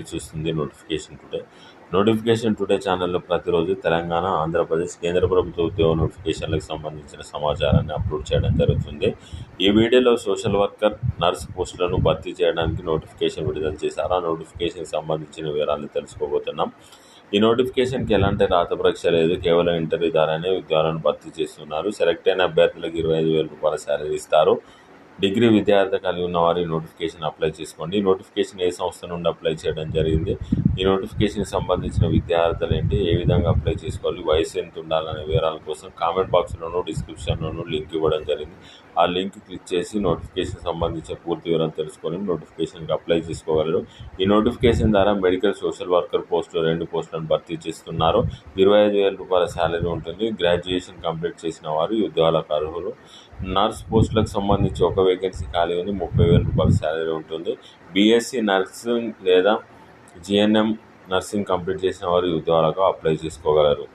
చూస్తుంది notification today notification today ఛానల్లో ప్రతిరోజు తెలంగాణ ఆంధ్రప్రదేశ్ కేంద్ర ప్రభుత్వ ఉద్యోగ నోటిఫికేషన్లకు సంబంధించిన సమాచారాన్ని అప్లోడ్ చేయడం జరుగుతుంది. ఈ వీడియోలో సోషల్ వర్కర్ నర్స్ పోస్టులను భర్తీ చేయడానికి నోటిఫికేషన్ విడుదల చేశారు. ఆ నోటిఫికేషన్కి సంబంధించిన వివరాలు తెలుసుకోబోతున్నాం. ఈ నోటిఫికేషన్కి ఎలాంటి రాత పరీక్ష లేదు. కేవలం ఇంటర్వ్యూ ద్వారానే ఉద్యోగాలను భర్తీ చేస్తున్నారు. సెలెక్ట్ అయిన అభ్యర్థులకు ఇరవై ఐదు వేల రూపాయల శాలరీ ఇస్తారు. డిగ్రీ విద్యార్థి కలిగి ఉన్న వారి నోటిఫికేషన్ అప్లై చేసుకోండి. ఈ నోటిఫికేషన్ ఏ సంస్థ నుండి అప్లై చేయడం జరిగింది? ఈ నోటిఫికేషన్కి సంబంధించిన విద్యార్థులు ఏంటి ఏ విధంగా అప్లై చేసుకోవాలి వయసు ఎంత ఉండాలనే వివరాల కోసం కామెంట్ బాక్స్లోనూ డిస్క్రిప్షన్లోనూ లింక్ ఇవ్వడం జరిగింది. ఆ లింక్ క్లిక్ చేసి నోటిఫికేషన్ సంబంధించిన పూర్తి వివరాలు తెలుసుకొని నోటిఫికేషన్కి అప్లై చేసుకోగలరు. ఈ నోటిఫికేషన్ ద్వారా మెడికల్ సోషల్ వర్కర్ పోస్టులు రెండు పోస్టులను భర్తీ చేస్తున్నారు. ఇరవై ఐదు వేల రూపాయల శాలరీ ఉంటుంది. గ్రాడ్యుయేషన్ కంప్లీట్ చేసిన వారు ఉద్యోగాలకు అర్హులు. నర్స్ పోస్టులకు సంబంధించి ఒక వేకెన్సీ ఖాళీ ఉంది. ముప్పై వేల రూపాయల శాలరీ ఉంటుంది. బీఎస్సీ నర్సింగ్ లేదా జిఎన్ఎం నర్సింగ్ కంప్లీట్ చేసిన వారు ఉద్యోగాలకు అప్లై చేసుకోగలరు.